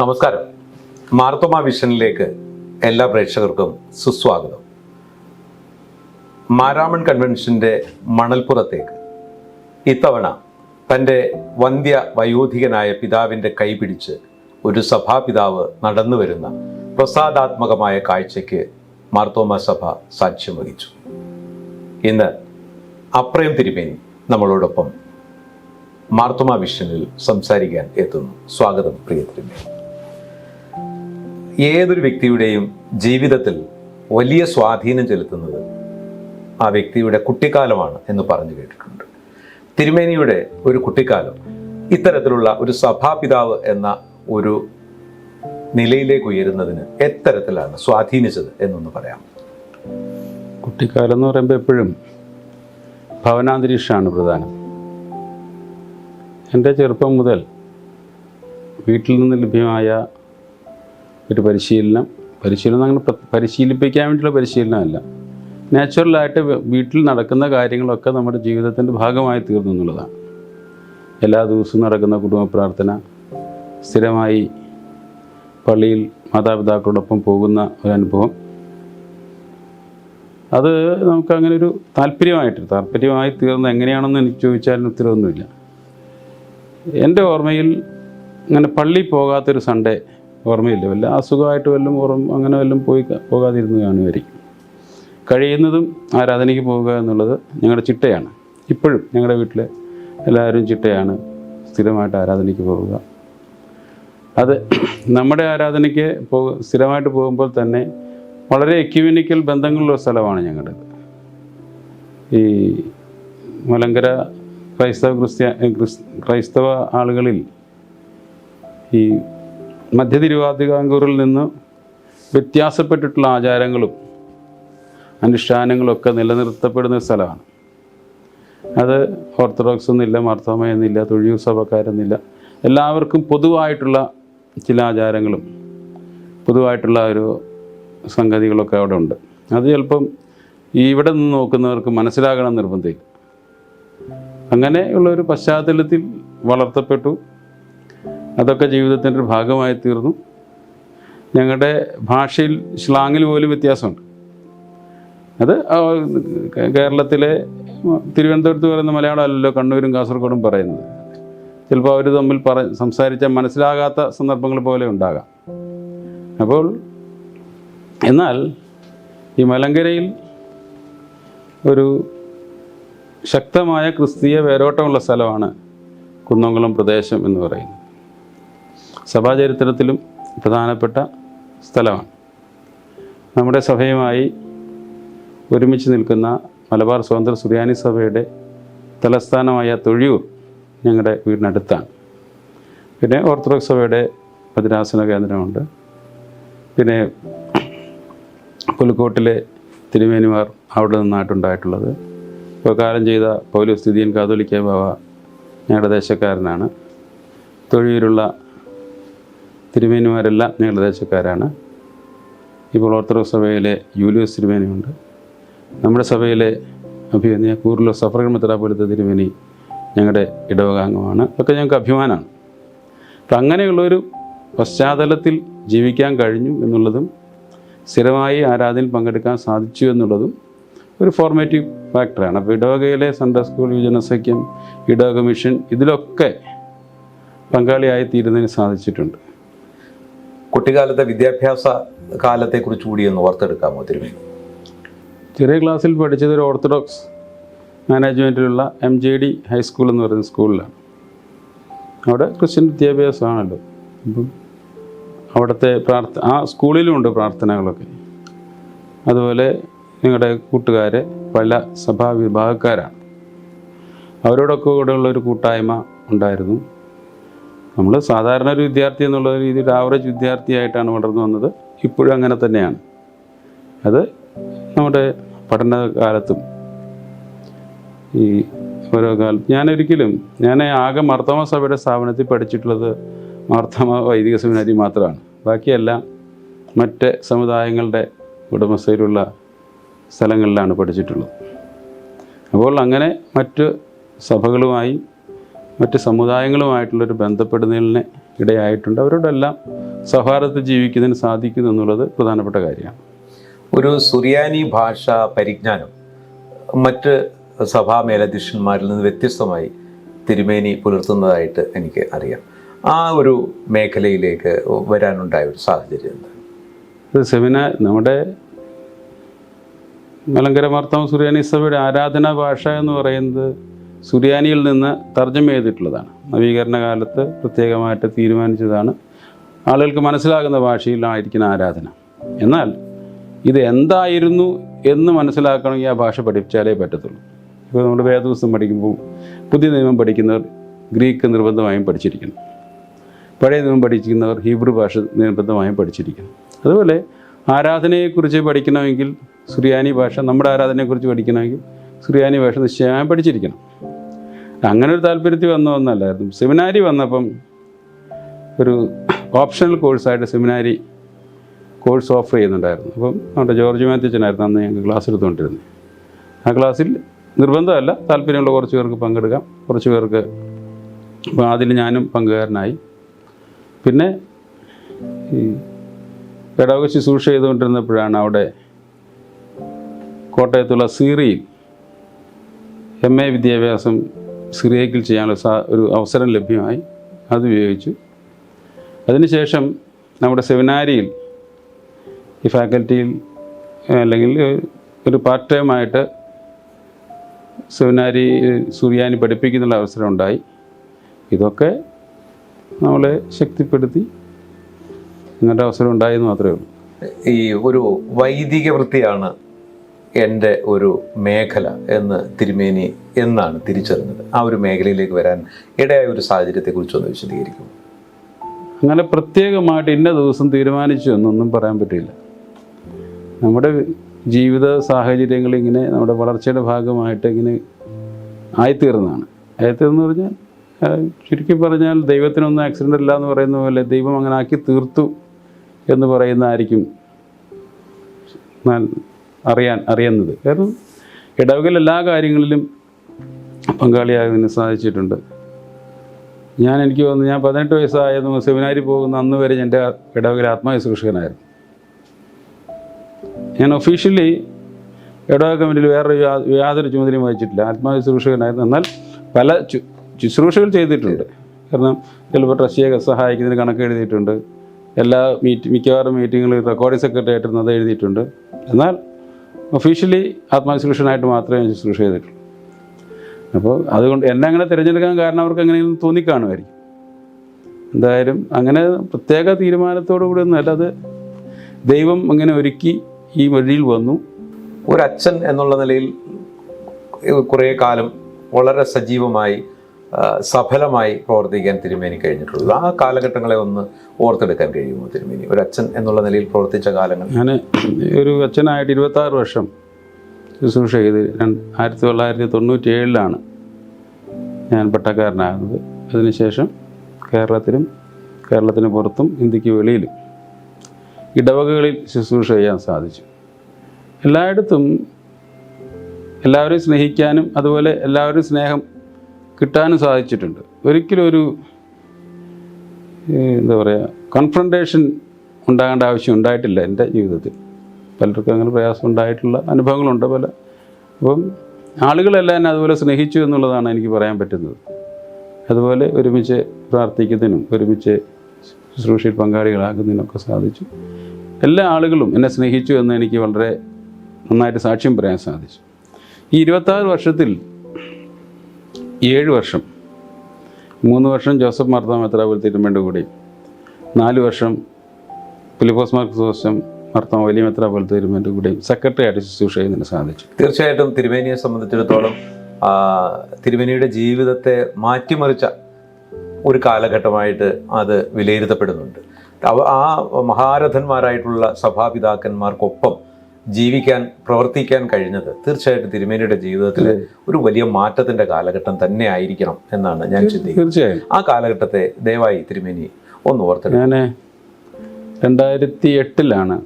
നമസ്കാരം. മാർത്തോമ വിഷനിലേക്ക് എല്ലാ പ്രേക്ഷകർക്കും സുസ്വാഗതം. മാരാമൺ കൺവെൻഷന്റെ മണൽപ്പുറത്തേക്ക് ഇത്തവണ തന്റെ വന്ധ്യ വയോധികനായ പിതാവിന്റെ കൈപിടിച്ച് ഒരു സഭാപിതാവ് നടന്നു വരുന്ന പ്രസാദാത്മകമായ കാഴ്ചയ്ക്ക് മാർത്തോമ സഭ സാക്ഷ്യം വഹിച്ചു. ഇന്ന് അപ്രയം തിരുമേനി നമ്മളോടൊപ്പം മാർത്തോമ വിഷനിൽ സംസാരിക്കാൻ എത്തുന്നു. സ്വാഗതം പ്രിയ തിരുമേനി. ഏതൊരു വ്യക്തിയുടെയും ജീവിതത്തിൽ വലിയ സ്വാധീനം ചെലുത്തുന്നത് ആ വ്യക്തിയുടെ കുട്ടിക്കാലമാണ് എന്ന് പറഞ്ഞു കേട്ടിട്ടുണ്ട്. തിരുമേനിയുടെ ഒരു കുട്ടിക്കാലം ഇത്തരത്തിലുള്ള ഒരു സഭാപിതാവ് എന്ന ഒരു നിലയിലേക്ക് ഉയരുന്നതിന് എത്തരത്തിലാണ് സ്വാധീനിച്ചത് എന്നൊന്ന് പറയാം കുട്ടിക്കാലം എന്ന് പറയുമ്പോൾ എപ്പോഴും ഭവനാന്തരീക്ഷമാണ് പ്രധാനം. എന്റെ ചെറുപ്പം മുതൽ വീട്ടിൽ നിന്ന് ലഭ്യമായ ഒരു പരിശീലനം. പരിശീലനം അങ്ങനെ പരിശീലിപ്പിക്കാൻ വേണ്ടിയുള്ള പരിശീലനമല്ല. നാച്ചുറലായിട്ട് വീട്ടിൽ നടക്കുന്ന കാര്യങ്ങളൊക്കെ നമ്മുടെ ജീവിതത്തിന്റെ ഭാഗമായി തീർന്നു എന്നുള്ളതാണ്. എല്ലാ ദിവസവും നടക്കുന്ന കുടുംബ പ്രാർത്ഥന സ്ഥിരമായി പള്ളിയിൽ മാതാപിതാക്കളോടൊപ്പം പോകുന്ന ഒരു അനുഭവം. അത് നമുക്ക് അങ്ങനെ ഒരു താല്പര്യമായിട്ട് താല്പര്യമായി തീർന്ന എങ്ങനെയാണെന്ന് എനിക്ക് ചോദിച്ചാലും ഉത്തരവൊന്നുമില്ല എന്റെ ഓർമ്മയിൽ അങ്ങനെ പള്ളി പോകാത്തൊരു സൺഡേ ഓർമ്മയില്ല. വല്ല അസുഖമായിട്ട് വല്ലതും ഓർമ്മ അങ്ങനെ വല്ലതും പോയി പോകാതിരുന്നു കാണുമായിരിക്കും. കഴിയുന്നതും ആരാധനയ്ക്ക് പോവുക എന്നുള്ളത് ഞങ്ങളുടെ ചിട്ടയാണ്. ഇപ്പോഴും ഞങ്ങളുടെ വീട്ടിലെ എല്ലാവരും ചിട്ടയാണ് സ്ഥിരമായിട്ട് ആരാധനയ്ക്ക് പോവുക. അത് നമ്മുടെ ആരാധനയ്ക്ക് പോ സ്ഥിരമായിട്ട് പോകുമ്പോൾ തന്നെ വളരെ എക്യുമിനിക്കൽ ബന്ധങ്ങളുള്ള സ്ഥലമാണ് ഞങ്ങളുടേത് ഈ മലങ്കര ക്രൈസ്തവ ക്രിസ്ത്യ ക്രിസ് ക്രൈസ്തവ ആളുകളിൽ ഈ മധ്യ തിരുവാതിരാങ്കൂറിൽ നിന്ന് വ്യത്യാസപ്പെട്ടിട്ടുള്ള ആചാരങ്ങളും അനുഷ്ഠാനങ്ങളും ഒക്കെ നിലനിർത്തപ്പെടുന്ന സ്ഥലമാണ്. അത് ഓർത്തഡോക്സ് എന്നില്ല മാർത്തോമ എന്നില്ല തൊഴിയൂർ സഭക്കാരെന്നില്ല എല്ലാവർക്കും പൊതുവായിട്ടുള്ള ചില ആചാരങ്ങളും പൊതുവായിട്ടുള്ള ഒരു സംഗതികളൊക്കെ അവിടെ ഉണ്ട്. അത് ചിലപ്പം ഇവിടെ നിന്ന് നോക്കുന്നവർക്ക് മനസ്സിലാകണം നിർബന്ധമില്ല. അങ്ങനെയുള്ള ഒരു പശ്ചാത്തലത്തിൽ വളർത്തപ്പെട്ടു. അതൊക്കെ ജീവിതത്തിന്റെ ഒരു ഭാഗമായി തീർന്നു. ഞങ്ങളുടെ ഭാഷയിൽ സ്ലാങ്ങിൽ പോലും വ്യത്യാസമുണ്ട്. അത് കേരളത്തിലെ തിരുവനന്തപുരത്ത് പറയുന്ന മലയാളം അല്ലല്ലോ കണ്ണൂരും കാസർഗോഡും പറയുന്നത്. ചിലപ്പോൾ അവർ തമ്മിൽ പറ സംസാരിച്ചാൽ മനസ്സിലാകാത്ത സന്ദർഭങ്ങൾ പോലെ ഉണ്ടാകാം. അപ്പോൾ എന്നാൽ ഈ മലങ്കരയിൽ ഒരു ശക്തമായ ക്രിസ്തീയ വേരോട്ടമുള്ള സ്ഥലമാണ് കുന്നംകുളം പ്രദേശം എന്ന് പറയുന്നത്. സഭാചരിത്രത്തിലും പ്രധാനപ്പെട്ട സ്ഥലമാണ്. നമ്മുടെ സഭയുമായി ഒരുമിച്ച് നിൽക്കുന്ന മലബാർ സ്വതന്ത്ര സുറിയാനി സഭയുടെ തലസ്ഥാനമായ തൊഴിയൂർ ഞങ്ങളുടെ വീടിനടുത്താണ്. പിന്നെ ഓർത്തഡോക്സ് സഭയുടെ ഭദ്രാസന കേന്ദ്രമുണ്ട്. പിന്നെ പുലിക്കോട്ടിലെ തിരുമേനിമാർ അവിടെ നിന്നായിട്ടുണ്ടായിട്ടുള്ളത്. ഇപ്പോൾ കാലം ചെയ്ത പൗലോസ്ഥിതിയൻ കാതോലിക്ക ബാബ ഞങ്ങളുടെ ദേശക്കാരനാണ്. തൊഴിയൂരുള്ള തിരുമേനിമാരെല്ലാം ഞങ്ങളുടെ ദേശക്കാരാണ്. ഇപ്പോൾ ഓർത്തഡോക്സ് സഭയിലെ യൂലിയോസ് തിരുമേനിയുണ്ട്. നമ്മുടെ സഭയിലെ അഭിമന്യ കൂറിലോ സഫർഗൺ മെത്രാപോലത്തെ തിരുമേനി ഞങ്ങളുടെ ഇടവകാംഗമാണ്. അതൊക്കെ ഞങ്ങൾക്ക് അഭിമാനമാണ്. അപ്പം അങ്ങനെയുള്ളൊരു പശ്ചാത്തലത്തിൽ ജീവിക്കാൻ കഴിഞ്ഞു എന്നുള്ളതും സ്ഥിരമായി ആരാധനയിൽ പങ്കെടുക്കാൻ സാധിച്ചു എന്നുള്ളതും ഒരു ഫോർമേറ്റീവ് ഫാക്ടറാണ് അപ്പോൾ ഇടവകയിലെ സൺഡേ സ്കൂൾ യുവജനസഖ്യം ഇടവക മിഷൻ ഇതിലൊക്കെ പങ്കാളിയായി തീരുന്നതിന് സാധിച്ചിട്ടുണ്ട്. കുട്ടിക്കാലത്തെ വിദ്യാഭ്യാസ കാലത്തെക്കുറിച്ച് കൂടി ഒന്ന് ഓർത്തെടുക്കാമോ തിരുമേനി ചെറിയ ക്ലാസ്സിൽ പഠിച്ചത് ഒരു orthodox മാനേജ്മെന്റിലുള്ള M J D high school എന്ന് പറയുന്ന സ്കൂളിലാണ് അവിടെ ക്രിസ്ത്യൻ വിദ്യാഭ്യാസമാണല്ലോ. അപ്പം അവിടുത്തെ പ്രാർത്ഥ ആ സ്കൂളിലും ഉണ്ട് പ്രാർത്ഥനകളൊക്കെ. അതുപോലെ നിങ്ങളുടെ കൂട്ടുകാർ പല സഭാ വിഭാഗക്കാരാണ്. അവരോടൊക്കെ കൂടെയുള്ള ഒരു കൂട്ടായ്മ ഉണ്ടായിരുന്നു. നമ്മൾ സാധാരണ ഒരു വിദ്യാർത്ഥി എന്നുള്ള രീതിയിൽ ആവറേജ് വിദ്യാർത്ഥിയായിട്ടാണ് വളർന്നു വന്നത്. ഇപ്പോഴും അങ്ങനെ തന്നെയാണ്. അത് നമ്മുടെ പഠനകാലത്തും ഈ ഓരോ കാലത്ത് ഞാനൊരിക്കലും ഞാൻ ആകെ മാർത്തോമ സഭയുടെ സ്ഥാപനത്തിൽ പഠിച്ചിട്ടുള്ളത് മാർത്തോമ വൈദിക സെമിനാരി മാത്രമാണ്. ബാക്കിയെല്ലാം മറ്റ് സമുദായങ്ങളുടെ ഉടമസ്ഥയിലുള്ള സ്ഥലങ്ങളിലാണ് പഠിച്ചിട്ടുള്ളത്. അപ്പോൾ അങ്ങനെ മറ്റ് സഭകളുമായി മറ്റ് സമുദായങ്ങളുമായിട്ടുള്ളൊരു ബന്ധപ്പെടുന്നതിന് ഇടയായിട്ടുണ്ട്. അവരോടെല്ലാം സൗഹാർദ്ദത്തിൽ ജീവിക്കുന്നതിന് സാധിക്കുന്നു എന്നുള്ളത് പ്രധാനപ്പെട്ട കാര്യമാണ്. ഒരു സുറിയാനി ഭാഷ പരിജ്ഞാനം മറ്റ് സഭാ മേലധ്യക്ഷന്മാരിൽ നിന്ന് വ്യത്യസ്തമായി തിരുമേനി പുലർത്തുന്നതായിട്ട് എനിക്ക് അറിയാം. ആ ഒരു മേഖലയിലേക്ക് വരാനുണ്ടായ ഒരു സാഹചര്യം എന്താണ്? സെമിന സെമിനാർ നമ്മുടെ മലങ്കര മാർത്താമ സുറിയാനി സഭയുടെ ആരാധനാ ഭാഷ എന്ന് പറയുന്നത് സുറിയാനിയിൽ നിന്ന് തർജമ ചെയ്തിട്ടുള്ളതാണ് നവീകരണ കാലത്ത് പ്രത്യേകമായിട്ട് തീരുമാനിച്ചതാണ്. ആളുകൾക്ക് മനസ്സിലാകുന്ന ഭാഷയിലായിരിക്കുന്ന ആരാധന. എന്നാൽ ഇത് എന്തായിരുന്നു എന്ന് മനസ്സിലാക്കണമെങ്കിൽ ആ ഭാഷ പഠിച്ചാലേ പറ്റത്തുള്ളൂ. ഇപ്പോൾ നമ്മൾ വേദപുസ്തകം പഠിക്കുമ്പോൾ പുതിയ നിയമം പഠിക്കുന്നവർ ഗ്രീക്ക് നിർബന്ധമായും പഠിച്ചിരിക്കുന്നു പഴയ നിയമം പഠിക്കുന്നവർ ഹീബ്രു ഭാഷ നിർബന്ധമായും പഠിച്ചിരിക്കുന്നു അതുപോലെ ആരാധനയെക്കുറിച്ച് പഠിക്കണമെങ്കിൽ സുറിയാനി ഭാഷ നമ്മുടെ ആരാധനയെക്കുറിച്ച് പഠിക്കണമെങ്കിൽ സുറിയാനി ഭാഷ നിശ്ചയമായും പഠിച്ചിരിക്കണം. അങ്ങനെ ഒരു താല്പര്യത്തിൽ വന്ന ഒന്നല്ലായിരുന്നു സെമിനാരി വന്നപ്പം ഒരു ഓപ്ഷണൽ കോഴ്സായിട്ട് സെമിനാരി കോഴ്സ് ഓഫർ ചെയ്യുന്നുണ്ടായിരുന്നു. അപ്പം നമ്മുടെ ജോർജ് മാത്യച്ചനായിരുന്നു അന്ന് ഞങ്ങൾക്ക് ക്ലാസ് എടുത്തുകൊണ്ടിരുന്നത്. ആ ക്ലാസ്സിൽ നിർബന്ധമല്ല താല്പര്യമുള്ള കുറച്ച് പേർക്ക് പങ്കെടുക്കാം കുറച്ച് പേർക്ക് അപ്പം അതിൽ ഞാനും പങ്കുകാരനായി. പിന്നെ ഈ ഇടവക സൂക്ഷ ചെയ്തുകൊണ്ടിരുന്നപ്പോഴാണ് അവിടെ കോട്ടയത്തുള്ള സീറിയിൽ എം എ വിദ്യാഭ്യാസം സിറിയക്കിൽ ചെയ്യാനുള്ള സാ ഒരു അവസരം ലഭ്യമായി. അത് ഉപയോഗിച്ചു. അതിനുശേഷം നമ്മുടെ സെമിനാരിയിൽ ഈ ഫാക്കൽറ്റിയിൽ അല്ലെങ്കിൽ ഒരു പാർട്ട് ടൈമായിട്ട് സെമിനാരി സുറിയാനി പഠിപ്പിക്കുന്നുള്ള അവസരം ഉണ്ടായി. ഇതൊക്കെ നമ്മളെ ശക്തിപ്പെടുത്തി ഇങ്ങനത്തെ അവസരം ഉണ്ടായെന്ന് മാത്രമേ ഉള്ളൂ. ഈ ഒരു വൈദിക വൃത്തിയാണ് എന്റെ ഒരു മേഖല എന്ന് തിരുമേനി എന്നാണ് തിരിച്ചറിഞ്ഞത്. ആ ഒരു മേഖലയിലേക്ക് വരാൻ ഇടയായ ഒരു സാഹചര്യത്തെക്കുറിച്ചൊന്ന് വിശദീകരിക്കും. അങ്ങനെ പ്രത്യേകമായിട്ട് ഇന്ന ദിവസം തീരുമാനിച്ചു എന്നൊന്നും പറയാൻ പറ്റില്ല. നമ്മുടെ ജീവിത സാഹചര്യങ്ങൾ ഇങ്ങനെ നമ്മുടെ വളർച്ചയുടെ ഭാഗമായിട്ട് ഇങ്ങനെ ആയിത്തീർന്നതാണ്. ആയിത്തീർന്നു പറഞ്ഞാൽ ചുരുക്കി പറഞ്ഞാൽ ദൈവത്തിനൊന്നും ആക്സിഡന്റ് ഇല്ല എന്ന് പറയുന്ന പോലെ ദൈവം അങ്ങനെ ആക്കി തീർത്തു എന്ന് പറയുന്നതായിരിക്കും. അറിയാൻ അറിയുന്നത്. കാരണം ഇടവകയിൽ എല്ലാ കാര്യങ്ങളിലും പങ്കാളിയാകുന്നതിന് സാധിച്ചിട്ടുണ്ട്. ഞാൻ എനിക്ക് തോന്നുന്നു ഞാൻ പതിനെട്ട് വയസ്സായിരുന്നു സെമിനാരി പോകുന്ന അന്ന് വരെ എന്റെ ഇടവകയിൽ ആത്മാവിശുശ്രൂഷകനായിരുന്നു ഞാൻ ഒഫീഷ്യലി ഇടവക കമ്മിറ്റിയിൽ വേറെ യാതൊരു ചുമതലയും വഹിച്ചിട്ടില്ല. ആത്മവിശ്രൂഷകനായിരുന്നു എന്നാൽ പല ശുശ്രൂഷകൾ ചെയ്തിട്ടുണ്ട്. കാരണം ചിലപ്പോൾ ട്രസ്റ്റിയെ സഹായിക്കുന്നതിന് കണക്ക് എഴുതിയിട്ടുണ്ട്. എല്ലാ മീറ്റ് മിക്കവാറും മീറ്റിങ്ങുകളിൽ റെക്കോർഡിംഗ് സെക്രട്ടറി ആയിട്ടിരുന്നത് എഴുതിയിട്ടുണ്ട്. എന്നാൽ ഒഫീഷ്യലി ആത്മശുശ്രൂഷനായിട്ട് മാത്രമേ ഞാൻ ശുശ്രൂഷ ചെയ്തിട്ടുള്ളൂ. അപ്പോൾ അതുകൊണ്ട് എന്നെ അങ്ങനെ തിരഞ്ഞെടുക്കാൻ കാരണം അവർക്ക് എങ്ങനെയെങ്കിലും തോന്നിക്കാണുമായിരിക്കും. എന്തായാലും അങ്ങനെ പ്രത്യേക തീരുമാനത്തോടു കൂടി ഒന്നും അത് ദൈവം അങ്ങനെ ഒരുക്കി ഈ വഴിയിൽ വന്നു. ഒരച്ഛൻ എന്നുള്ള നിലയിൽ കുറേ കാലം വളരെ സജീവമായി സഫലമായി പ്രവർത്തിക്കാൻ തിരുമേനി കഴിഞ്ഞിട്ടുള്ളത് ആ കാലഘട്ടങ്ങളെ ഒന്ന് ഓർത്തെടുക്കാൻ കഴിയുമോ തിരുമേനി? ഒരു അച്ഛൻ എന്നുള്ള നിലയിൽ പ്രവർത്തിച്ച കാലങ്ങൾ. ഞാൻ ഒരു അച്ഛനായിട്ട് ഇരുപത്താറ് വർഷം ശുശ്രൂഷ ചെയ്ത് ആയിരത്തി തൊള്ളായിരത്തി തൊണ്ണൂറ്റി ഏഴിലാണ് ഞാൻ പട്ടക്കാരനാകുന്നത്. അതിനുശേഷം കേരളത്തിലും കേരളത്തിന് പുറത്തും ഇന്ത്യയ്ക്ക് വെളിയിലും ഇടവകകളിൽ ശുശ്രൂഷ ചെയ്യാൻ സാധിച്ചു. എല്ലായിടത്തും എല്ലാവരെയും സ്നേഹിക്കാനും അതുപോലെ എല്ലാവരും സ്നേഹം കിട്ടാനും സാധിച്ചിട്ടുണ്ട്. ഒരിക്കലും ഒരു എന്താ പറയുക കൺഫ്രണ്ടേഷൻ ഉണ്ടാകേണ്ട ആവശ്യം ഉണ്ടായിട്ടില്ല എന്റെ ജീവിതത്തിൽ. പലർക്കും അങ്ങനെ പ്രയാസം ഉണ്ടായിട്ടുള്ള അനുഭവങ്ങളുണ്ട് പല. അപ്പം ആളുകളെല്ലാം എന്നെ അതുപോലെ സ്നേഹിച്ചു എന്നുള്ളതാണ് എനിക്ക് പറയാൻ പറ്റുന്നത്. അതുപോലെ ഒരുമിച്ച് പ്രാർത്ഥിക്കുന്നതിനും ഒരുമിച്ച് ശുശ്രൂഷയിൽ പങ്കാളികളാകുന്നതിനൊക്കെ സാധിച്ചു. എല്ലാ ആളുകളും എന്നെ സ്നേഹിച്ചു എന്ന് എനിക്ക് വളരെ നന്നായിട്ട് സാക്ഷ്യം പറയാൻ സാധിച്ചു. ഈ ഇരുപത്താറ് വർഷത്തിൽ ഏഴ് വർഷം. മൂന്ന് വർഷം ജോസഫ് മാർത്താ മെത്രാപൊലി തിരുമേന്റെ കൂടി. നാല് വർഷം ഫിലിപ്പോസ് മാർക്സ് വർഷം മാർത്താ വലിയ മെത്രാപൊലി തിരുമേന്റെ കൂടി. സെക്രട്ടറി ആയിട്ട് ശുശ്രൂഷ ചെയ്യുന്നതിന് സാധിച്ചു. തീർച്ചയായിട്ടും തിരുമേനിയെ സംബന്ധിച്ചിടത്തോളം തിരുമേനിയുടെ ജീവിതത്തെ മാറ്റിമറിച്ച ഒരു കാലഘട്ടമായിട്ട് അത് വിലയിരുത്തപ്പെടുന്നുണ്ട്. ആ മഹാരഥന്മാരായിട്ടുള്ള സഭാപിതാക്കന്മാർക്കൊപ്പം ജീവിക്കാൻ പ്രവർത്തിക്കാൻ കഴിഞ്ഞത് തീർച്ചയായിട്ടും തിരുമേനിയുടെ ജീവിതത്തിൽ ഒരു വലിയ മാറ്റത്തിന്റെ കാലഘട്ടം തന്നെ ആയിരിക്കണം എന്നാണ് ഞാൻ ചിന്തിക്കുന്നത്. തീർച്ചയായും. ആ കാലഘട്ടത്തെ ദയവായി തിരുമേനി ഒന്ന് ഓർത്തെടുക്കുക ഞാൻ രണ്ടായിരത്തി എട്ടിലാണ്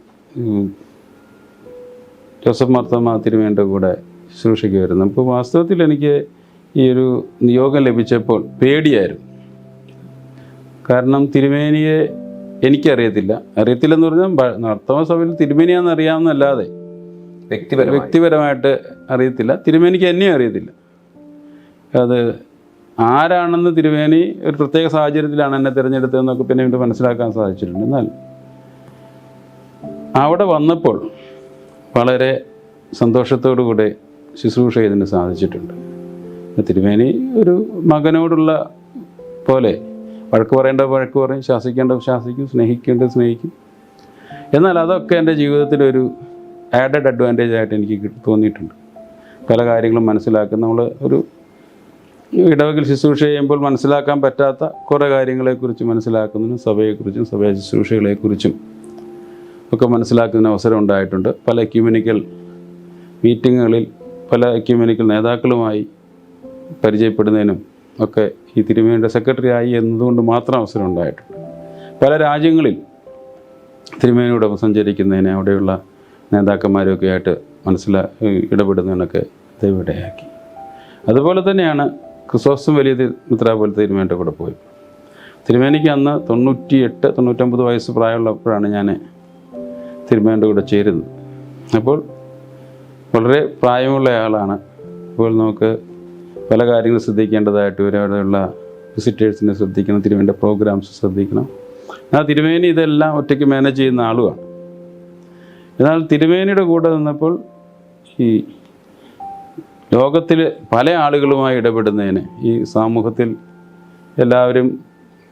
ജോസഫ് മർത്തമ്മ തിരുമേനിയുടെ കൂടെ ശുശ്രൂഷയ്ക്ക് വരുന്നത്. അപ്പോൾ വാസ്തവത്തിൽ എനിക്ക് ഈ ഒരു നിയോഗം ലഭിച്ചപ്പോൾ പേടിയായിരുന്നു. കാരണം തിരുമേനിയെ എനിക്കറിയത്തില്ല. അറിയത്തില്ലെന്ന് പറഞ്ഞാൽ നർത്തമ സഭയിൽ തിരുമേനിയാന്ന് അറിയാമെന്നല്ലാതെ വ്യക്തിപര വ്യക്തിപരമായിട്ട് അറിയത്തില്ല. തിരുമേനിക്ക് എന്നെയും അറിയത്തില്ല. അത് ആരാണെന്ന് തിരുമേനി ഒരു പ്രത്യേക സാഹചര്യത്തിലാണ് എന്നെ തിരഞ്ഞെടുത്തതെന്നൊക്കെ പിന്നെ എനിക്ക് മനസ്സിലാക്കാൻ സാധിച്ചിട്ടുണ്ട്. എന്നാൽ അവിടെ വന്നപ്പോൾ വളരെ സന്തോഷത്തോടു കൂടെ ശുശ്രൂഷ ഇതിന് സാധിച്ചിട്ടുണ്ട്. തിരുമേനി ഒരു മകനോടുള്ള പോലെ വഴക്ക് പറയേണ്ട വഴക്ക് പറയും ശാസിക്കേണ്ടത് ശാസിക്കും സ്നേഹിക്കേണ്ടത് സ്നേഹിക്കും. എന്നാൽ അതൊക്കെ എന്റെ ജീവിതത്തിലൊരു ആഡഡ് അഡ്വാന്റേജ് ആയിട്ട് എനിക്ക് തോന്നിയിട്ടുണ്ട്. പല കാര്യങ്ങളും മനസ്സിലാക്കുന്ന നമ്മൾ ഒരു ഇടവകയിൽ ശുശ്രൂഷ ചെയ്യുമ്പോൾ മനസ്സിലാക്കാൻ പറ്റാത്ത കുറേ കാര്യങ്ങളെക്കുറിച്ച് മനസ്സിലാക്കുന്നതിനും സഭയെക്കുറിച്ചും സഭയ ശുശ്രൂഷകളെക്കുറിച്ചും ഒക്കെ മനസ്സിലാക്കുന്ന അവസരം ഉണ്ടായിട്ടുണ്ട്. പല എക്യൂമിനിക്കൽ മീറ്റിങ്ങുകളിൽ പല എക്യൂമിനിക്കൽ നേതാക്കളുമായി പരിചയപ്പെടുന്നതിനും ഒക്കെ ഈ തിരുമേനിയുടെ സെക്രട്ടറി ആയി എന്നതുകൊണ്ട് മാത്രം അവസരം ഉണ്ടായിട്ടുണ്ട്. പല രാജ്യങ്ങളിൽ തിരുമേനിയോടൊപ്പം സഞ്ചരിക്കുന്നതിന് അവിടെയുള്ള നേതാക്കന്മാരൊക്കെ ആയിട്ട് മനസ്സിലാ ഇടപെടുന്നതിനൊക്കെ ദൈവടയാക്കി അതുപോലെ തന്നെയാണ് ക്രിസോസും വലിയ മിത്ര പോലെ തിരുമേനിയുടെ കൂടെ പോയി. തിരുമേനിക്ക് അന്ന് തൊണ്ണൂറ്റി എട്ട് തൊണ്ണൂറ്റൊമ്പത് വയസ്സ് പ്രായമുള്ളപ്പോഴാണ് ഞാൻ തിരുമേന്റെ കൂടെ ചേരുന്നത്. അപ്പോൾ വളരെ പ്രായമുള്ള ആളാണ്. അപ്പോൾ നമുക്ക് പല കാര്യങ്ങൾ ശ്രദ്ധിക്കേണ്ടതായിട്ട് ഇവരവിടെയുള്ള വിസിറ്റേഴ്സിനെ ശ്രദ്ധിക്കണം തിരുവേന്റെ പ്രോഗ്രാംസ് ശ്രദ്ധിക്കണം. ആ തിരുമേനി ഇതെല്ലാം ഒറ്റയ്ക്ക് മാനേജ് ചെയ്യുന്ന ആളുമാണ് എന്നാൽ തിരുമേനിയുടെ കൂടെ നിന്നപ്പോൾ ഈ ലോകത്തിൽ പല ആളുകളുമായി ഇടപെടുന്നതിന് ഈ സമൂഹത്തിൽ എല്ലാവരും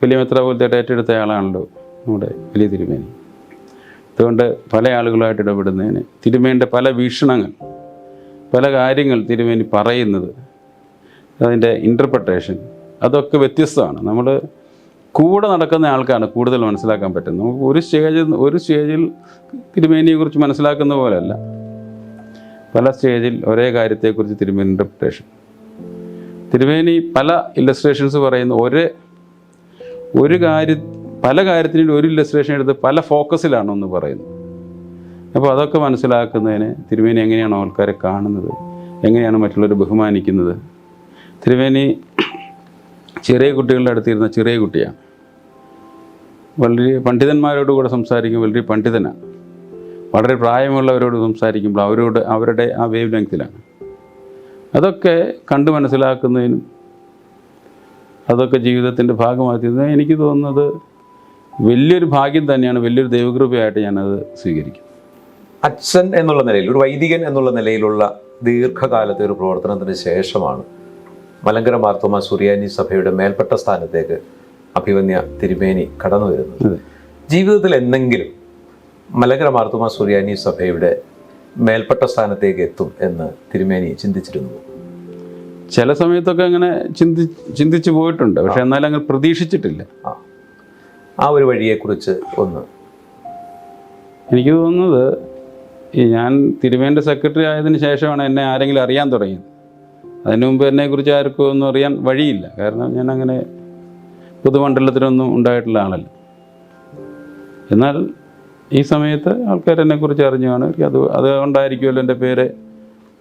വലിയ മെത്ര പോലത്തെ ഏറ്റെടുത്ത ആളാണല്ലോ നമ്മുടെ വലിയ തിരുമേനി. അതുകൊണ്ട് പല ആളുകളായിട്ട് ഇടപെടുന്നതിന് തിരുമേന്റെ പല വീക്ഷണങ്ങൾ പല കാര്യങ്ങൾ തിരുമേനി പറയുന്നത് അതിന്റെ ഇന്റർപ്രട്ടേഷൻ അതൊക്കെ വ്യത്യസ്തമാണ്. നമ്മൾ കൂടെ നടക്കുന്ന ആൾക്കാണ് കൂടുതൽ മനസ്സിലാക്കാൻ പറ്റുന്നത്. നമുക്ക് ഒരു സ്റ്റേജിൽ ഒരു സ്റ്റേജിൽ തിരുമേനിയെക്കുറിച്ച് മനസ്സിലാക്കുന്ന പോലെയല്ല. പല സ്റ്റേജിൽ ഒരേ കാര്യത്തെക്കുറിച്ച് തിരുമേനി ഇന്റർപ്രിട്ടേഷൻ തിരുമേനി പല ഇല്ലസ്ട്രേഷൻസ് പറയുന്ന. ഒരേ ഒരു കാര്യ പല കാര്യത്തിനും ഒരു ഇല്ലസ്ട്രേഷൻ എടുത്ത് പല ഫോക്കസിലാണ് പറയുന്നു. അപ്പോൾ അതൊക്കെ മനസ്സിലാക്കുന്നതിന് തിരുമേനി എങ്ങനെയാണ് ആൾക്കാരെ കാണുന്നത്? എങ്ങനെയാണ് മറ്റുള്ളവരെ ബഹുമാനിക്കുന്നത്? തിരുമേനി ചെറിയ കുട്ടികളുടെ അടുത്തിരുന്ന ചെറിയ കുട്ടിയാണ്. വളരെ പണ്ഡിതന്മാരോട് കൂടെ സംസാരിക്കുമ്പോൾ വളരെ പണ്ഡിതനാണ്. വളരെ പ്രായമുള്ളവരോട് സംസാരിക്കുമ്പോൾ അവരോട് അവരുടെ ആ വേവ് ലെങ്ത്തിലാണ്. അതൊക്കെ കണ്ടു മനസ്സിലാക്കുന്നതിനും അതൊക്കെ ജീവിതത്തിന്റെ ഭാഗമാക്കുന്നത് എനിക്ക് തോന്നുന്നത് വലിയൊരു ഭാഗ്യം തന്നെയാണ് വലിയൊരു ദൈവകൃപയായിട്ട് ഞാനത് സ്വീകരിക്കും അച്ഛൻ എന്നുള്ള നിലയിൽ ഒരു വൈദികൻ എന്നുള്ള നിലയിലുള്ള ദീർഘകാലത്തെ ഒരു പ്രവർത്തനത്തിന് ശേഷമാണ് മലങ്കര മാർത്തോമ സുറിയാനി സഭയുടെ മേൽപ്പെട്ട സ്ഥാനത്തേക്ക് അഭിവന്യ തിരുമേനി കടന്നു വരുന്നത് ജീവിതത്തിൽ എന്തെങ്കിലും മലങ്കര മാർത്തോമ സുറിയാനി സഭയുടെ മേൽപ്പെട്ട സ്ഥാനത്തേക്ക് എത്തും എന്ന് തിരുമേനി ചിന്തിച്ചിരുന്നു. ചില സമയത്തൊക്കെ അങ്ങനെ ചിന്തി ചിന്തിച്ചു പോയിട്ടുണ്ട്. പക്ഷെ എന്നാലും അങ്ങനെ പ്രതീക്ഷിച്ചിട്ടില്ല. ആ. ആ ഒരു വഴിയെക്കുറിച്ച് ഒന്ന്. എനിക്ക് തോന്നുന്നത് ഈ ഞാൻ തിരുവേന്റെ സെക്രട്ടറി ആയതിനു ശേഷമാണ് എന്നെ ആരെങ്കിലും അറിയാൻ തുടങ്ങിയത്. അതിനു മുമ്പ് എന്നെക്കുറിച്ച് ആർക്കും ഒന്നും അറിയാൻ വഴിയില്ല. കാരണം ഞാൻ അങ്ങനെ പൊതുമണ്ഡലത്തിലൊന്നും ഉണ്ടായിട്ടുള്ള ആളല്ല. എന്നാൽ ഈ സമയത്ത് ആൾക്കാർ എന്നെക്കുറിച്ച് അറിഞ്ഞു കാണും. അത് അതുകൊണ്ടായിരിക്കുമല്ലോ എന്റെ പേര്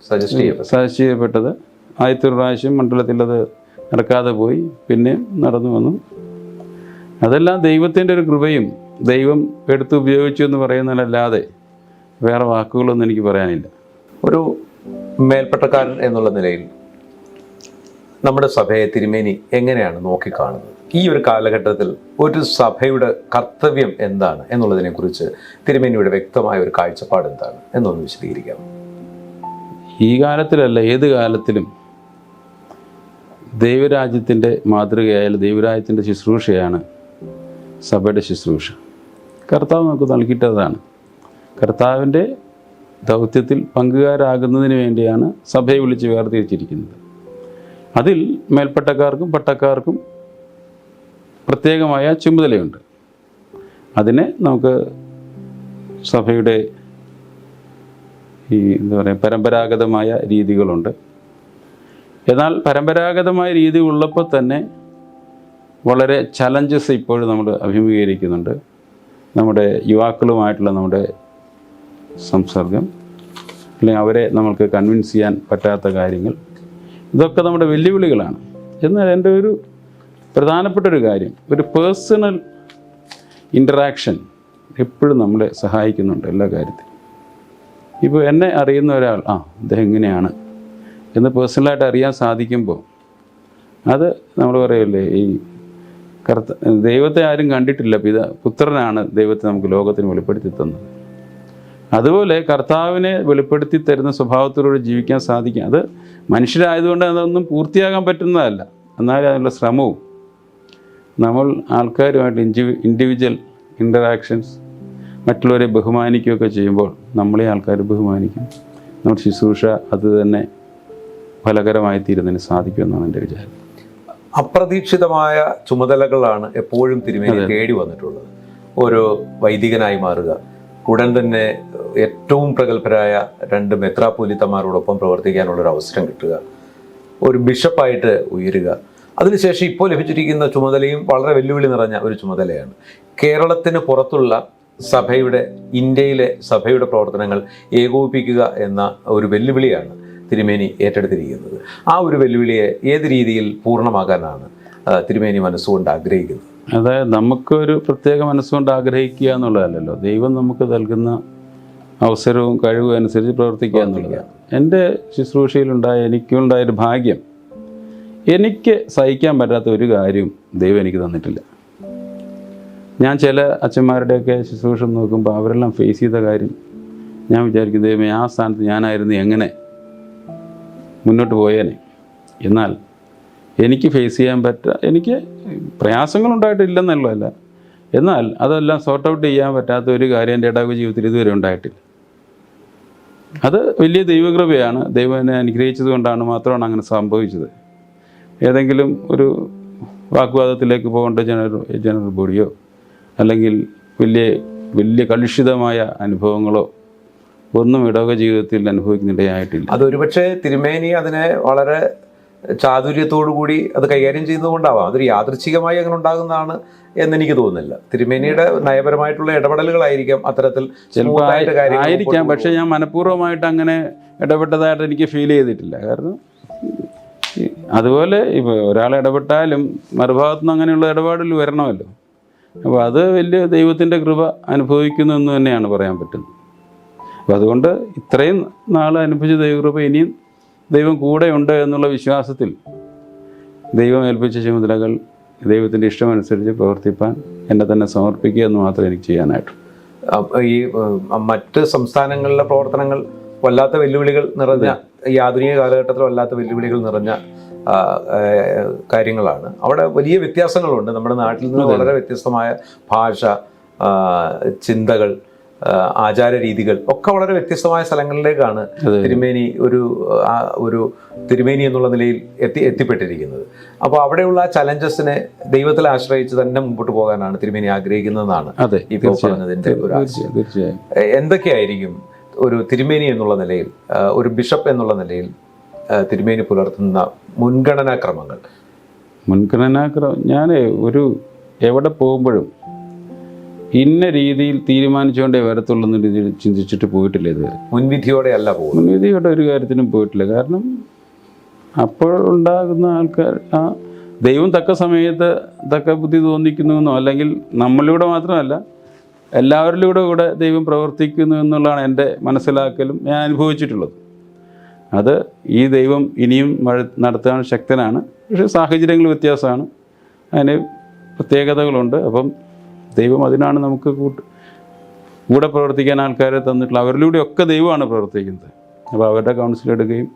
സജസ്റ്റ് ചെയ്യപ്പെട്ടു സജസ്റ്റ് ചെയ്യപ്പെട്ടത്. ആദ്യത്തെ പ്രാവശ്യം മണ്ഡലത്തിൽ അത് നടക്കാതെ പോയി. പിന്നെ നടന്നു വന്നു. അതെല്ലാം ദൈവത്തിന്റെ ഒരു കൃപയും ദൈവം എടുത്ത് ഉപയോഗിച്ചു എന്ന് പറയുന്നതല്ലാതെ വേറെ വാക്കുകളൊന്നും എനിക്ക് പറയാനില്ല. ഒരു മേൽപ്പെട്ടക്കാരൻ എന്നുള്ള നിലയിൽ നമ്മുടെ സഭയെ തിരുമേനി എങ്ങനെയാണ് നോക്കിക്കാണുന്നത്? ഈ ഒരു കാലഘട്ടത്തിൽ ഒരു സഭയുടെ കർത്തവ്യം എന്താണ് എന്നുള്ളതിനെക്കുറിച്ച് തിരുമേനിയുടെ വ്യക്തമായ ഒരു കാഴ്ചപ്പാട് എന്താണ്? എന്നൊന്ന് വിശദീകരിക്കാം. ഈ കാലത്തിലല്ല ഏത് കാലത്തിലും ദൈവരാജ്യത്തിന്റെ മാതൃകയായാലും ദൈവരാജ്യത്തിന്റെ ശുശ്രൂഷയാണ് സഭയുടെ ശുശ്രൂഷ. കർത്താവ് നമുക്ക് നൽകിയിട്ടതാണ്. കർത്താവിന്റെ ദൗത്യത്തിൽ പങ്കുകാരാകുന്നതിന് വേണ്ടിയാണ് സഭയെ വിളിച്ച് വേർതിരിച്ചിരിക്കുന്നത്. അതിൽ മേൽപ്പട്ടക്കാർക്കും പട്ടക്കാർക്കും പ്രത്യേകമായ ചുമതലയുണ്ട്. അതിനെ നമുക്ക് സഭയുടെ ഈ എന്താ പറയുക പരമ്പരാഗതമായ രീതികളുണ്ട്. എന്നാൽ പരമ്പരാഗതമായ രീതി ഉള്ളപ്പോൾ തന്നെ വളരെ ചലഞ്ചസ് ഇപ്പോഴും നമ്മൾ അഭിമുഖീകരിക്കുന്നുണ്ട്. നമ്മുടെ യുവാക്കളുമായിട്ടുള്ള നമ്മുടെ സംസർഗം അല്ലെങ്കിൽ അവരെ നമ്മൾക്ക് കൺവിൻസ് ചെയ്യാൻ പറ്റാത്ത കാര്യങ്ങൾ. ഇതൊക്കെ നമ്മുടെ വെല്ലുവിളികളാണ്. എന്നാൽ എന്റെ ഒരു പ്രധാനപ്പെട്ട ഒരു കാര്യം ഒരു പേഴ്സണൽ ഇന്ററാക്ഷൻ എപ്പോഴും നമ്മളെ സഹായിക്കുന്നുണ്ട് എല്ലാ കാര്യത്തിലും. ഇപ്പോൾ എന്നെ അറിയുന്ന ഒരാൾ ആ അദ്ദേഹം ഇങ്ങനെയാണ് എന്ന് പേഴ്സണലായിട്ട് അറിയാൻ സാധിക്കുമ്പോൾ അത് നമ്മൾ പറയല്ലേ ഈ കർത്ത ദൈവത്തെ ആരും കണ്ടിട്ടില്ല പിത പുത്രനാണ് ദൈവത്തെ നമുക്ക് ലോകത്തിന് വെളിപ്പെടുത്തി തന്നത്. അതുപോലെ കർത്താവിനെ വെളിപ്പെടുത്തി തരുന്ന സ്വഭാവത്തിലൂടെ ജീവിക്കാൻ സാധിക്കും. അത് മനുഷ്യരായതുകൊണ്ട് അതൊന്നും പൂർത്തിയാകാൻ പറ്റുന്നതല്ല. എന്നാലും അതിനുള്ള ശ്രമവും. നമ്മൾ ആൾക്കാരുമായിട്ട് ഇൻഡി ഇൻഡിവിജ്വൽ ഇന്ററാക്ഷൻസ് മറ്റുള്ളവരെ ബഹുമാനിക്കുകയൊക്കെ ചെയ്യുമ്പോൾ നമ്മളെ ആൾക്കാർ ബഹുമാനിക്കും. നമ്മുടെ ശുശ്രൂഷ അത് തന്നെ ഫലകരമായി തീരുന്നതിന് സാധിക്കുമെന്നാണ് എന്റെ വിചാരം. അപ്രതീക്ഷിതമായ ചുമതലകളാണ് എപ്പോഴും തിരുമേനി തേടി വന്നിട്ടുള്ളത്. ഒരു വൈദികനായി മാറുക ഉടൻ തന്നെ ഏറ്റവും പ്രഗത്ഭരായ രണ്ട് മെത്രാപൊലിത്തമാരോടൊപ്പം പ്രവർത്തിക്കാനുള്ള ഒരു അവസരം കിട്ടുക. ഒരു ബിഷപ്പായിട്ട് ഉയരുക. അതിനുശേഷം ഇപ്പോൾ ലഭിച്ചിരിക്കുന്ന ചുമതലയും വളരെ വെല്ലുവിളി നിറഞ്ഞ ഒരു ചുമതലയാണ്. കേരളത്തിന് പുറത്തുള്ള സഭയുടെ ഇന്ത്യയിലെ സഭയുടെ പ്രവർത്തനങ്ങൾ ഏകോപിപ്പിക്കുക എന്ന ഒരു വെല്ലുവിളിയാണ് തിരുമേനി ഏറ്റെടുത്തിരിക്കുന്നത്. ആ ഒരു വെല്ലുവിളിയെ ഏത് രീതിയിൽ പൂർണമാകാനാണ് തിരുമേനി മനസ്സുകൊണ്ട് ആഗ്രഹിക്കുന്നത്? അതായത് നമുക്കൊരു പ്രത്യേക മനസ്സുകൊണ്ട് ആഗ്രഹിക്കുക എന്നുള്ളതല്ലല്ലോ. ദൈവം നമുക്ക് നൽകുന്ന അവസരവും കഴിവും അനുസരിച്ച് പ്രവർത്തിക്കുക എന്നുള്ളതാണ് എന്റെ ശുശ്രൂഷയിലുണ്ടായ എനിക്കുണ്ടായൊരു ഭാഗ്യം എനിക്ക് സഹിക്കാൻ പറ്റാത്ത ഒരു കാര്യവും ദൈവം എനിക്ക് തന്നിട്ടില്ല. ഞാൻ ചില അച്ഛന്മാരുടെയൊക്കെ ശുശ്രൂഷ നോക്കുമ്പോൾ അവരെല്ലാം ഫേസ് ചെയ്ത കാര്യം ഞാൻ വിചാരിക്കും ദൈവമേ ആ സ്ഥാനത്ത് ഞാനായിരുന്നു എങ്ങനെ മുന്നോട്ട് പോയേനെ? എന്നാൽ എനിക്ക് ഫേസ് ചെയ്യാൻ പറ്റ എനിക്ക് പ്രയാസങ്ങളുണ്ടായിട്ടില്ലെന്നുള്ളതല്ല. എന്നാൽ അതെല്ലാം സോർട്ട് ഔട്ട് ചെയ്യാൻ പറ്റാത്ത ഒരു കാര്യം എന്റെ ഇടാവ് ജീവിതത്തിൽ ഇതുവരെ ഉണ്ടായിട്ടില്ല. അത് വലിയ ദൈവകൃപയാണ്. ദൈവനെ അനുഗ്രഹിച്ചത് കൊണ്ടാണ് മാത്രമാണ് അങ്ങനെ സംഭവിച്ചത്. ഏതെങ്കിലും ഒരു വാഗ്വാദത്തിലേക്ക് പോകേണ്ട ജനറൽ ജനറൽ ബോഡിയോ അല്ലെങ്കിൽ വലിയ വലിയ കലുഷിതമായ അനുഭവങ്ങളോ ഒന്നും ഇടവക ജീവിതത്തിൽ അനുഭവിക്കുന്നിടയായിട്ടില്ല. അത് ഒരുപക്ഷെ തിരുമേനി അതിനെ വളരെ കൂടി അത് കൈകാര്യം ചെയ്യുന്നതുകൊണ്ടാവാം. അതൊരു യാദൃച്ഛികമായി അങ്ങനെ ഉണ്ടാകുന്നതാണ് എന്നെനിക്ക് തോന്നുന്നില്ല. തിരുമേനിയുടെ നയപരമായിട്ടുള്ള ഇടപെടലുകളായിരിക്കാം അത്തരത്തിൽ ആയിരിക്കാം. പക്ഷേ ഞാൻ മനഃപൂർവമായിട്ട് അങ്ങനെ ഇടപെട്ടതായിട്ട് എനിക്ക് ഫീൽ ചെയ്തിട്ടില്ല. കാരണം അതുപോലെ ഇപ്പോൾ ഒരാൾ ഇടപെട്ടാലും മറുഭാഗത്തു നിന്ന് അങ്ങനെയുള്ള ഇടപാടിൽ വരണമല്ലോ. അപ്പോൾ അത് വലിയ ദൈവത്തിന്റെ കൃപ അനുഭവിക്കുന്നു എന്ന് തന്നെയാണ് പറയാൻ പറ്റുന്നത്. അപ്പോൾ അതുകൊണ്ട് ഇത്രയും നാൾ അനുഭവിച്ച ദൈവകൃപ ഇനിയും ദൈവം കൂടെയുണ്ട് എന്നുള്ള വിശ്വാസത്തിൽ ദൈവം ഏൽപ്പിച്ച ചുമതലകൾ ദൈവത്തിന്റെ ഇഷ്ടമനുസരിച്ച് പ്രവർത്തിപ്പാൻ എന്നെ തന്നെ സമർപ്പിക്കുക എന്ന് മാത്രമേ എനിക്ക് ചെയ്യാനായിട്ടു ഈ മറ്റ് സംസ്ഥാനങ്ങളിലെ പ്രവർത്തനങ്ങൾ വല്ലാത്ത വെല്ലുവിളികൾ നിറഞ്ഞ ഈ ആധുനിക കാലഘട്ടത്തിൽ വല്ലാത്ത വെല്ലുവിളികൾ നിറഞ്ഞ കാര്യങ്ങളാണ്. അവിടെ വലിയ വ്യത്യാസങ്ങളുണ്ട്. നമ്മുടെ നാട്ടിൽ നിന്ന് വളരെ വ്യത്യസ്തമായ ഭാഷ ചിന്തകൾ ആചാര രീതികൾ ഒക്കെ വളരെ വ്യത്യസ്തമായ സ്ഥലങ്ങളിലേക്കാണ് തിരുമേനി ഒരു ഒരു തിരുമേനി എന്നുള്ള നിലയിൽ എത്തി എത്തിപ്പെട്ടിരിക്കുന്നത്. അപ്പോൾ അവിടെയുള്ള ആ ചലഞ്ചസിനെ ദൈവത്തിൽ ആശ്രയിച്ച് തന്നെ മുമ്പോട്ട് പോകാനാണ് തിരുമേനി ആഗ്രഹിക്കുന്നതെന്നാണ് ഇപ്പോൾ പറഞ്ഞതിന്റെ ഒരു ആശയം. എന്തൊക്കെയായിരിക്കും ഒരു തിരുമേനി എന്നുള്ള നിലയിൽ ഒരു ബിഷപ്പ് എന്നുള്ള നിലയിൽ തിരുമേനി പുലർത്തുന്ന മുൻഗണനാക്രമങ്ങൾ? മുൻഗണനാക്രമം ഞാൻ ഒരു എവിടെ പോകുമ്പോഴും ഇന്ന രീതിയിൽ തീരുമാനിച്ചുകൊണ്ടേ വരത്തുള്ളൂ എന്ന രീതിയിൽ ചിന്തിച്ചിട്ട് പോയിട്ടില്ല ഇതുവരെ. മുൻവിധിയോടെ അല്ല പോകും മുൻവിധിയോടെ ഒരു കാര്യത്തിനും പോയിട്ടില്ല. കാരണം അപ്പോഴുണ്ടാകുന്ന ആൾക്കാർ ആ ദൈവം തക്ക സമയത്ത് തക്ക ബുദ്ധി തോന്നിക്കുന്നുവെന്നോ അല്ലെങ്കിൽ നമ്മളിലൂടെ മാത്രമല്ല എല്ലാവരിലൂടെ കൂടെ ദൈവം പ്രവർത്തിക്കുന്നു എന്നുള്ളതാണ് എന്റെ മനസ്സിലാക്കലും ഞാൻ അനുഭവിച്ചിട്ടുള്ളത്. അത് ഈ ദൈവം ഇനിയും നടത്താൻ ശക്തനാണ്. പക്ഷേ സാഹചര്യങ്ങൾ വ്യത്യാസമാണ്. അതിന് പ്രത്യേകതകളുണ്ട്. അപ്പം ദൈവം അതിനാണ് നമുക്ക് കൂട്ട് കൂടെ പ്രവർത്തിക്കാൻ ആൾക്കാരെ തന്നിട്ടുള്ള അവരിലൂടെയൊക്കെ ദൈവമാണ് പ്രവർത്തിക്കുന്നത്. അപ്പോൾ അവരുടെ കൗൺസിൽ എടുക്കുകയും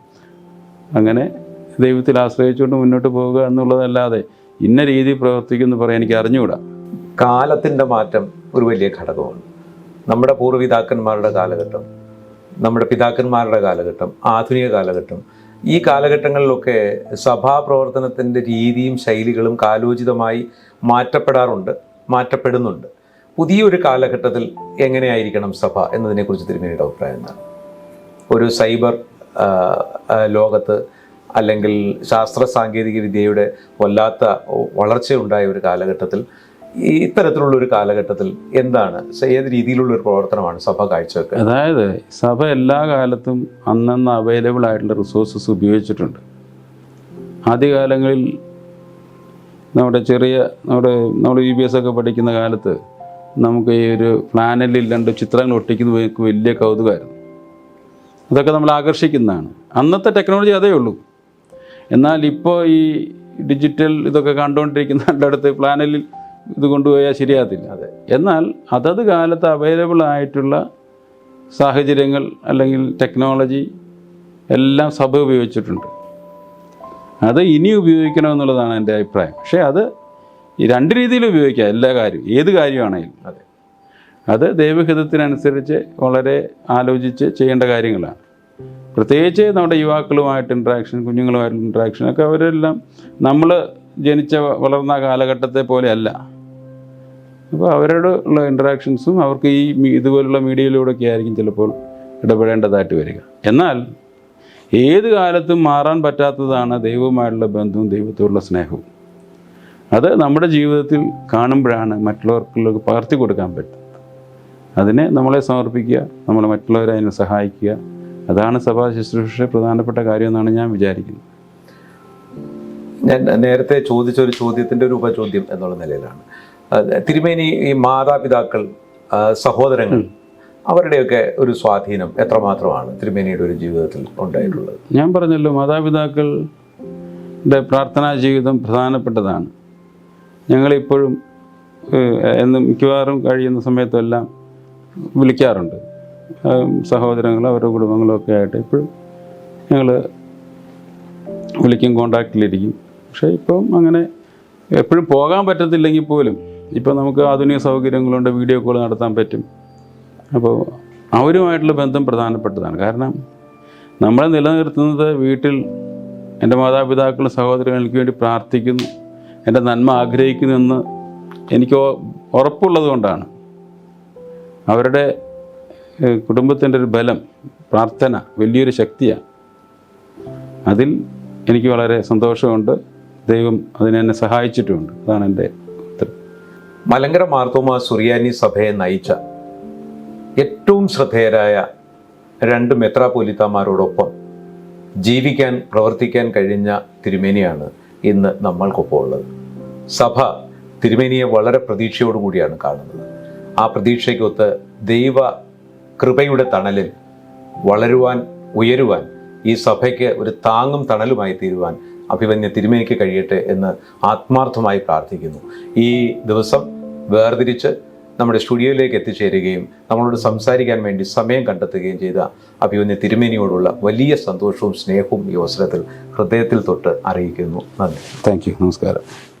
അങ്ങനെ ദൈവത്തിൽ ആശ്രയിച്ചുകൊണ്ട് മുന്നോട്ട് പോവുക എന്നുള്ളതല്ലാതെ ഇന്ന രീതിയിൽ പ്രവർത്തിക്കുമെന്ന് പറയാൻ എനിക്ക് അറിഞ്ഞുകൂടാ. കാലത്തിന്റെ മാറ്റം ഒരു വലിയ ഘടകമാണ്. നമ്മുടെ പൂർവപിതാക്കന്മാരുടെ കാലഘട്ടം നമ്മുടെ പിതാക്കന്മാരുടെ കാലഘട്ടം ആധുനിക കാലഘട്ടം ഈ കാലഘട്ടങ്ങളിലൊക്കെ സഭാപ്രവർത്തനത്തിന്റെ രീതിയും ശൈലികളും കാലോചിതമായി മാറ്റപ്പെടാറുണ്ട്. മാറ്റപ്പെടുന്നുണ്ട്. പുതിയൊരു കാലഘട്ടത്തിൽ എങ്ങനെയായിരിക്കണം സഭ എന്നതിനെക്കുറിച്ച് തിരുമേനിയുടെ അഭിപ്രായം എന്താണ്? ഒരു സൈബർ ലോകത്ത് അല്ലെങ്കിൽ ശാസ്ത്ര സാങ്കേതിക വിദ്യയുടെ വല്ലാത്ത വളർച്ചയുണ്ടായ ഒരു കാലഘട്ടത്തിൽ ഇത്തരത്തിലുള്ള ഒരു കാലഘട്ടത്തിൽ എന്താണ് ഏത് രീതിയിലുള്ള ഒരു പ്രവർത്തനമാണ് സഭ കാഴ്ചവെക്കുക? അതായത് സഭ എല്ലാ കാലത്തും അന്നന്ന് അവൈലബിൾ ആയിട്ടുള്ള റിസോഴ്സസ് ഉപയോഗിച്ചിട്ടുണ്ട്. ആദ്യകാലങ്ങളിൽ നമ്മുടെ ചെറിയ നമ്മുടെ നമ്മൾ യു ബി എസ് ഒക്കെ പഠിക്കുന്ന കാലത്ത് നമുക്ക് ഈ ഒരു പ്ലാനലിൽ രണ്ട് ചിത്രങ്ങൾ ഒട്ടിക്കുന്നത് എനിക്ക് വലിയ കൗതുകമായിരുന്നു. അതൊക്കെ നമ്മൾ ആകർഷിക്കുന്നതാണ്. അന്നത്തെ ടെക്നോളജി അതേ ഉള്ളൂ. എന്നാൽ ഇപ്പോൾ ഈ ഡിജിറ്റൽ ഇതൊക്കെ കണ്ടുകൊണ്ടിരിക്കുന്ന അടുത്ത് പ്ലാനലിൽ ഇത് കൊണ്ടുപോയാൽ ശരിയാകത്തില്ല. അതെ. എന്നാൽ അതത് കാലത്ത് അവൈലബിൾ ആയിട്ടുള്ള സാഹചര്യങ്ങൾ അല്ലെങ്കിൽ ടെക്നോളജി എല്ലാം സഭ ഉപയോഗിച്ചിട്ടുണ്ട്. അത് ഇനി ഉപയോഗിക്കണമെന്നുള്ളതാണ് എന്റെ അഭിപ്രായം. പക്ഷേ അത് ഈ രണ്ട് രീതിയിൽ ഉപയോഗിക്കാം എല്ലാ കാര്യവും ഏത് കാര്യമാണെങ്കിലും അതെ. അത് ദൈവഹിതത്തിനനുസരിച്ച് വളരെ ആലോചിച്ച് ചെയ്യേണ്ട കാര്യങ്ങളാണ്. പ്രത്യേകിച്ച് നമ്മുടെ യുവാക്കളുമായിട്ട് ഇൻട്രാക്ഷൻ കുഞ്ഞുങ്ങളുമായിട്ട് ഇൻട്രാക്ഷൻ ഒക്കെ അവരെല്ലാം നമ്മൾ ജനിച്ച വളർന്ന കാലഘട്ടത്തെ പോലെയല്ല. അപ്പോൾ അവരോടുള്ള ഇൻട്രാക്ഷൻസും അവർക്ക് ഈ ഇതുപോലുള്ള മീഡിയയിലൂടെയൊക്കെ ആയിരിക്കും ചിലപ്പോൾ ഇടപെടേണ്ടതായിട്ട് വരിക. എന്നാൽ ഏത് കാലത്തും മാറാൻ പറ്റാത്തതാണ് ദൈവവുമായുള്ള ബന്ധവും ദൈവത്തോടുള്ള സ്നേഹവും. അത് നമ്മുടെ ജീവിതത്തിൽ കാണുമ്പോഴാണ് മറ്റുള്ളവർക്ക് പകർത്തി കൊടുക്കാൻ പറ്റും അതിനെ നമ്മളെ സമർപ്പിക്കുക നമ്മൾ മറ്റുള്ളവരെ അതിനെ സഹായിക്കുക. അതാണ് സഭാ ശുശ്രൂഷ പ്രധാനപ്പെട്ട കാര്യമെന്നാണ് ഞാൻ വിചാരിക്കുന്നത്. ഞാൻ നേരത്തെ ചോദിച്ച ഒരു ചോദ്യത്തിന്റെ ഒരു ഉപചോദ്യം എന്നുള്ള നിലയിലാണ്. തിരുമേനി ഈ മാതാപിതാക്കൾ സഹോദരങ്ങൾ അവരുടെയൊക്കെ ഒരു സ്വാധീനം എത്രമാത്രമാണ് തിരുമേനിയുടെ ഒരു ജീവിതത്തിൽ ഉണ്ടായിട്ടുള്ളത്? ഞാൻ പറഞ്ഞല്ലോ മാതാപിതാക്കളുടെ പ്രാർത്ഥനാ ജീവിതം പ്രധാനപ്പെട്ടതാണ്. ഞങ്ങളിപ്പോഴും എന്ന് മിക്കവാറും കഴിയുന്ന സമയത്തെല്ലാം വിളിക്കാറുണ്ട്. സഹോദരങ്ങളും അവരുടെ കുടുംബങ്ങളും ഒക്കെ ആയിട്ട് ഇപ്പോഴും ഞങ്ങൾ വിളിക്കും കോണ്ടാക്റ്റിലിരിക്കും. പക്ഷേ ഇപ്പം അങ്ങനെ എപ്പോഴും പോകാൻ പറ്റത്തില്ലെങ്കിൽ പോലും ഇപ്പം നമുക്ക് ആധുനിക സൗകര്യങ്ങളുണ്ട് വീഡിയോ കോൾ നടത്താൻ പറ്റും. അപ്പോൾ അവരുമായിട്ടുള്ള ബന്ധം പ്രധാനപ്പെട്ടതാണ്. കാരണം നമ്മളെ നിലനിർത്തുന്നത് വീട്ടിൽ എന്റെ മാതാപിതാക്കളും സഹോദരങ്ങൾക്ക് വേണ്ടി പ്രാർത്ഥിക്കുന്നു എന്റെ നന്മ ആഗ്രഹിക്കുന്നു എന്ന് എനിക്ക് ഉറപ്പുള്ളത് കൊണ്ടാണ്. അവരുടെ കുടുംബത്തിന്റെ ഒരു ബലം പ്രാർത്ഥന വലിയൊരു ശക്തിയാണ്. അതിൽ എനിക്ക് വളരെ സന്തോഷമുണ്ട്. ദൈവം അതിനെന്നെ സഹായിച്ചിട്ടുമുണ്ട് അതാണ് എന്റെ ഉത്തരം. മലങ്കര മാർത്തോമ സുറിയാനി സഭയെ നയിച്ച ഏറ്റവും ശ്രദ്ധേയരായ രണ്ട് മെത്രാപോലിത്തമാരോടൊപ്പം ജീവിക്കാൻ പ്രവർത്തിക്കാൻ കഴിഞ്ഞ തിരുമേനിയാണ് ഇന്ന് നമ്മൾക്കൊപ്പം ഉള്ളത്. സഭ തിരുമേനിയെ വളരെ പ്രതീക്ഷയോടുകൂടിയാണ് കാണുന്നത്. ആ പ്രതീക്ഷയ്ക്കൊത്ത് ദൈവ കൃപയുടെ തണലിൽ വളരുവാൻ ഉയരുവാൻ ഈ സഭയ്ക്ക് ഒരു താങ്ങും തണലുമായി തീരുവാൻ അഭിമന്യ തിരുമേനിക്ക് കഴിയട്ടെ എന്ന് ആത്മാർത്ഥമായി പ്രാർത്ഥിക്കുന്നു. ഈ ദിവസം വേർതിരിച്ച് നമ്മുടെ സ്റ്റുഡിയോയിലേക്ക് എത്തിച്ചേരുകയും നമ്മളോട് സംസാരിക്കാൻ വേണ്ടി സമയം കണ്ടെത്തുകയും ചെയ്ത അഭിമന്യ തിരുമേനിയോടുള്ള വലിയ സന്തോഷവും സ്നേഹവും ഈ അവസരത്തിൽ ഹൃദയത്തിൽ തൊട്ട് അറിയിക്കുന്നു. നന്ദി. താങ്ക് നമസ്കാരം.